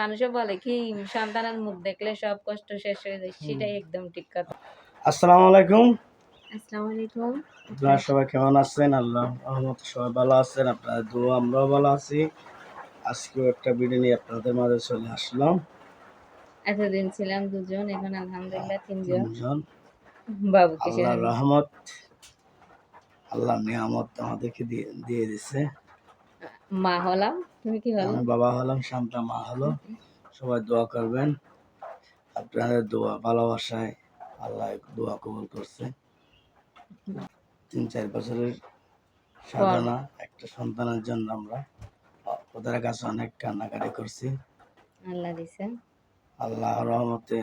মানুষে বলে কি সন্তানের মুখ দেখলে সব কষ্ট শেষ হয়ে যায় সেটাই একদম ঠিক কথা। আসসালামু আলাইকুম। আসসালামু আলাইকুম। আপনারা সবাই কেমন আছেন? আল্লাহ রহমত সবাই ভালো আছেন আপনারা দু আমরাও ভালো আছি। আজকেও একটা ভিডিও নিয়ে আপনাদের মাঝে চলে আসলাম। এতদিন ছিলাম দুজন এখন আলহামদুলিল্লাহ তিনজন। সে আল্লাহ রহমত আল্লাহ নিয়ামত আমাদেরকে দিয়ে দিয়ে দিছে। মা হলাম তুমি কি হলো আমি বাবা হলাম শান্তা মা হলো। সবাই দোয়া করবেন। আপনাদের দোয়া ভালোবাসায় আল্লাহ দোয়া কবুল করছে। তিন চার বছরের সাধনা একটা সন্তানের জন্য আমরা ওদের কাছে অনেক কান্নাকাটি করছি। আল্লাহ দিছে। আল্লাহ রহমতে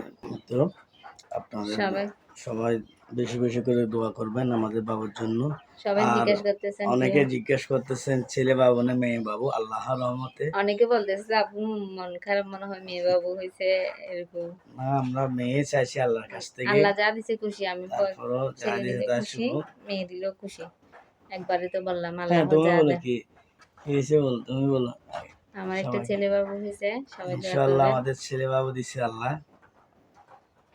আপনাদের সবাই সবাই বেশি বেশি করে দোয়া করবেন আমাদের বাবুর জন্য। সবাই জিজ্ঞেস করতেছেন অনেকে জিজ্ঞেস করতেছেন ছেলে বাবু না মেয়ে বাবু? আল্লাহ রহমতে। অনেকে বলতেছে যে আপু মন খারাপ মনে হয় মেয়ে বাবু হয়েছে এরকম। না আমরা মেয়ে চাইছি আল্লাহর কাছ থেকে। আল্লাহ যা দিছে খুশি আমি তারপরও যা দিলে তা মেয়ে দিলেও খুশি। একবারে তো বললাম আল্লাহ হ্যাঁ যা দেয়। কি বল তুমি বলো। আমার একটা ছেলে বাবু হয়েছে সবাই ইনশাআল্লাহ আমাদের ছেলে বাবু দিছে আল্লাহ।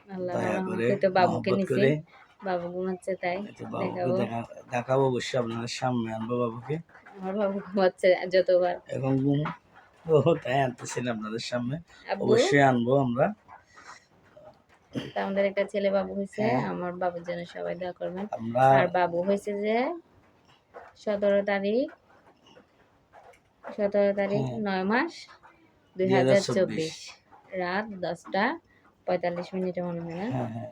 আল্লাহ রহমতে তো বাবুকে নিছে। বাবু ঘুমাচ্ছে তাই দেখাবো। দেখাবো অবশ্যই আপনাদের সামনে আনব বাবুকে। আমার বাবু ঘুমাচ্ছে যতবার। এখন ঘুম ও তাই আনতেছেন আপনাদের সামনে। অবশ্যই আনব আমরা। আমাদের একটা ছেলে বাবু হয়েছে হ্যাঁ। আমার বাবুর জন্য সবাই দোয়া করবেন। আর বাবু হয়েছে যে সতেরো তারিখ সতেরো তারিখ হ্যাঁ। নয় মাস দুই হাজার চব্বিশ। রাত দশটা পঁয়তাল্লিশ মিনিটে মনে হয় না? হ্যাঁ।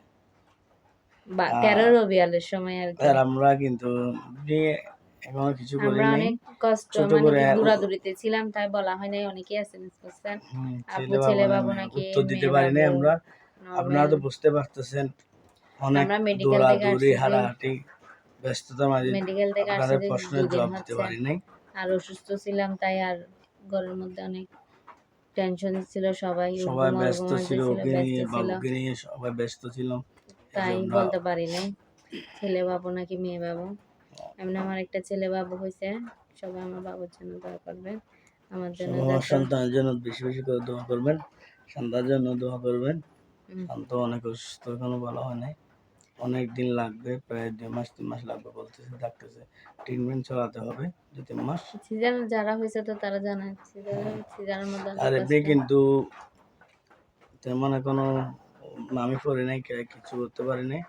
তেরো রবিয়ালের সময় আর কি। আমরা কিন্তু বিয়ে কিছু করি আমরা অনেক কষ্ট মানে করে কি এক- দৌড়াদৌড়িতে ছিলাম তাই বলা হয় নাই অনেকেই এসএমএস করছেন আপু ছেলে ছেলে বাবু বাবু নাকি নাকি উত্তর দিতে পারি নাই আমরা। আপনারা তো বুঝতে পারতেছেন অনেক হারাহাটি ব্যস্ততার মাঝে মেডিকেল থেকে আপনাদের প্রশ্নের জবাব দিতে পারি নাই আর অসুস্থ ছিলাম তাই আর ঘরের মধ্যে অনেক টেনশন ছিল সবাই সবাই ব্যস্ত ছিল ওকে নিয়ে বাবুকে নিয়ে সবাই ব্যস্ত ছিল তাই বলতে পারি নাই। ছেলে বাবু নাকি মেয়ে বাবু। এমনি আমার একটা ছেলে বাবু হয়েছে সবাই আমার বাবুর জন্য দোয়া করবেন। আমার জন্য আমার সন্তানের জন্য বেশি বেশি করে দোয়া করবেন। সন্তানের জন্য দোয়া করবেন। শান্ত অনেক অসুস্থ এখনও ভালো হয় নাই। অনেক দিন লাগবে প্রায় দুই মাস তিন মাস লাগবে বলতেছে ডাকতেছে। ট্রিটমেন্ট চালাতে হবে দু তিন মাস। সিজার যারা হয়েছে তো তারা জানে সিজার সিজারের মধ্যে আর। এতে কিন্তু তেমন এখনও আমি পড়ি নাই কিছু করতে পারি নাই।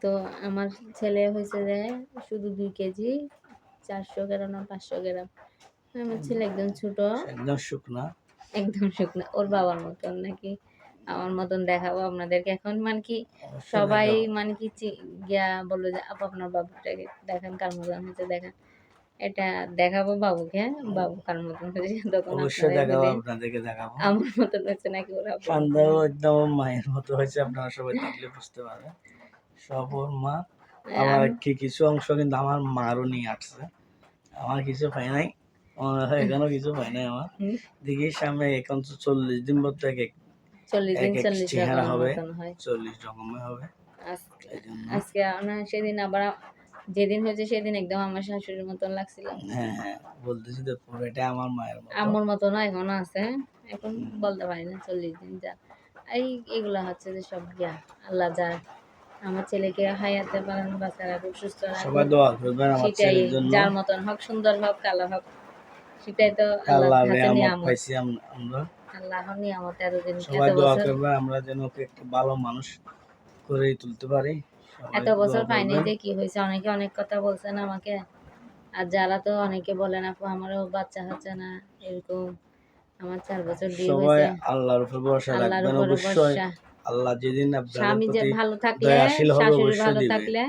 তো আমার ছেলে হয়েছে যে শুধু দুই কেজি চারশো গ্রাম না পাঁচশো গ্রাম। আমার ছেলে একদম ছোট। একদম শুকনা। একদম শুকনো। ওর বাবার মতন নাকি? আমার মতন দেখাবো আপনাদেরকে এখন। মানে কি সবাই মানে কি গিয়া বলল যে আপু আপনার বাবুটাকে দেখেন কার মতন হয়েছে দেখেন। এটা দেখাবো বাবুকে হ্যাঁ? বাবু কার মতন হয়েছে তখন অবশ্যই দেখাবো আপনাদেরকে দেখাবো। আমার মতন হচ্ছে নাকি ওরা সন্দেহ একদম মায়ের মতো হয়েছে আপনারা সবাই দেখলে বুঝতে পারবেন। সব ওর মা। আমার কি কিছু অংশ কিন্তু আমার মারও নিয়ে আসছে। আমার কিছু পাই নাই। কিছু পাই নাই আমার। দেখি সামনে এখন তো চল্লিশ দিন পর তো এক এক চল্লিশ দিন চল্লিশ চেহারা হবে। চল্লিশ রকমের হবে। আজকে সেদিন আবার যেদিন হয়েছে সেদিন একদম আমার শাশুড়ির মতন লাগছিল। হ্যাঁ হ্যাঁ বলতেছি তো পুরো এটা আমার মায়ের মতো। আম্মুর মতন এখনও আছে এখন বলতে পারি না চল্লিশ দিন যা। এই এগুলা হচ্ছে যে সব জ্ঞান আল্লাহ যা আমার ছেলেকে হায়াতে পারেন বাচ্চারা খুব সুস্থ সবাই দোয়া করবেন আমার ছেলের জন্য। যার মতন হোক সুন্দর হোক কালো হোক সেটাই তো আল্লাহ হাতে নিয়ামত পাইছি আম- আমরা। আল্লাহর নিয়ামত এতদিন সবাই দোয়া করবেন আমরা যেন ওকে একটা ভালো মানুষ করে তুলতে পারি। এত বছর পাইনি যে কি হয়েছে। অনেকে অনেক কথা বলছেন আমাকে। আর যারা তো অনেকে বলেন আপু আমারও বাচ্চা হচ্ছে না। এরকম। আমার চার বছর বিয়ে সবাই হয়েছে। আল্লাহর উপর ভরসা রাখবেন। অবশ্যই আল্লাহ যেদিন আপনাদের স্বামী যে ভালো থাকলে শাশুড়ি ভালো থাকলে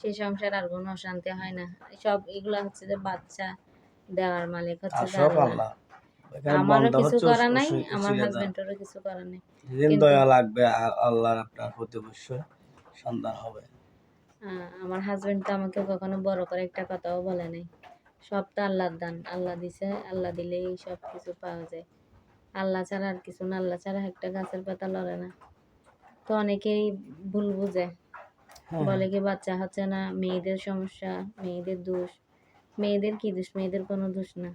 সেই সংসার আর কোনো অশান্তি হয় না। সব এগুলা হচ্ছে যে বাচ্চা দেওয়ার মালিক হচ্ছে সব আল্লাহ। আমারও কিছু করা নাই আমার। হাজবেন্ডেরও কিছু করা নাই। যেদিন দয়া লাগবে আল্লাহর আপনার প্রতি অবশ্যই। সন্তান হবে। আমার হাজবেন্ড তো আমাকে কখনো বড় করে একটা কথাও বলে নাই। সব তো আল্লাহর দান আল্লাহ দিছে আল্লাহ দিলেই সব কিছু পাওয়া যায়। আল্লাহ ছাড়া আর কিছু না আল্লাহ ছাড়া একটা গাছের পাতা লড়ে না। তো অনেকেই ভুল বুঝে। হ্যাঁ, বলে কি বাচ্চা হচ্ছে না মেয়েদের সমস্যা মেয়েদের দোষ। মেয়েদের কি দোষ? মেয়েদের কোনো দোষ না।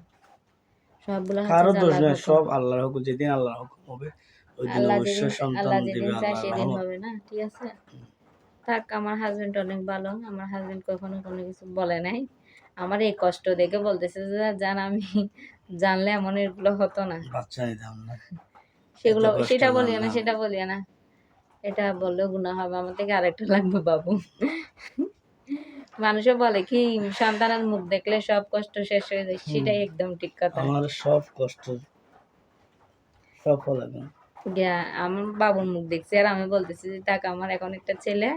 সবগুলো কারও দোষ হুকুম। সব আল্লাহর হুকুম যেদিন আল্লাহর হুকুম হবে ওই দিন অবশ্যই সন্তান আল্লাহ যেদিন চায় সেদিন হবে না ঠিক আছে? থাক আমার হাজবেন্ড অনেক ভালো। আমার হাজবেন্ড কখনো কোনো কিছু বলে নাই। আমার এই কষ্ট দেখে বলতেছে যে জান আমি জানলে এমন এগুলো হতো না। সেগুলো সেটা বলিও না সেটা বলিও না। এটা বললেও গুণা হবে। আমার থেকে আরেকটা লাগবে বাবু। মানুষে বলে কি সন্তানের মুখ দেখলে সব কষ্ট শেষ হয়ে যায়। সেটাই একদম ঠিক কথা। আমার সব কষ্ট সফল গিয়া আমার বাবুর মুখ দেখছি আর আমি বলতেছি যে তাকে আমার এখন একটা ছেলে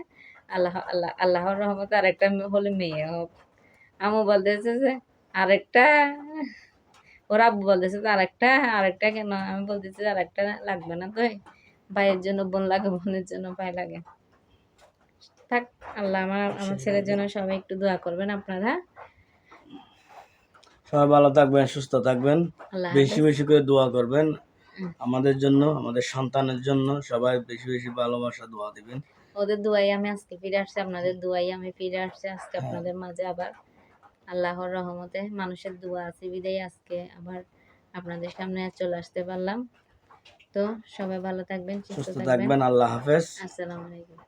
আল্লাহ আল্লাহ আল্লাহর রহমতে আরেকটা হলে মেয়ে হোক আমু বলতেছে যে আরেকটা ওরা আব্বু বলতেছে যে আরেকটা আরেকটা কেন? আমি বলতেছি যে আরেকটা লাগবে না তো ভাইয়ের জন্য বোন লাগে বোনের জন্য ভাই লাগে। থাক আল্লাহ আমার আমার ছেলের জন্য সবাই একটু দোয়া করবেন আপনারা। সবাই ভালো থাকবেন সুস্থ থাকবেন। বেশি বেশি করে দোয়া করবেন। আমাদের জন্য আমাদের সন্তানের জন্য সবাই বেশি বেশি ভালোবাসা দোয়া দিবেন। ওদের দুয়াই আমি আজকে ফিরে আসছি আপনাদের দুয়াই আমি ফিরে আসছি আজকে হ্যাঁ। আপনাদের মাঝে আবার। আল্লাহর রহমতে মানুষের দোয়া আছে বিদায় আজকে আবার আপনাদের সামনে চলে আসতে পারলাম। তো সবাই ভালো থাকবেন সুস্থ থাকবেন আল্লাহ হাফেজ। আসসালামু আলাইকুম।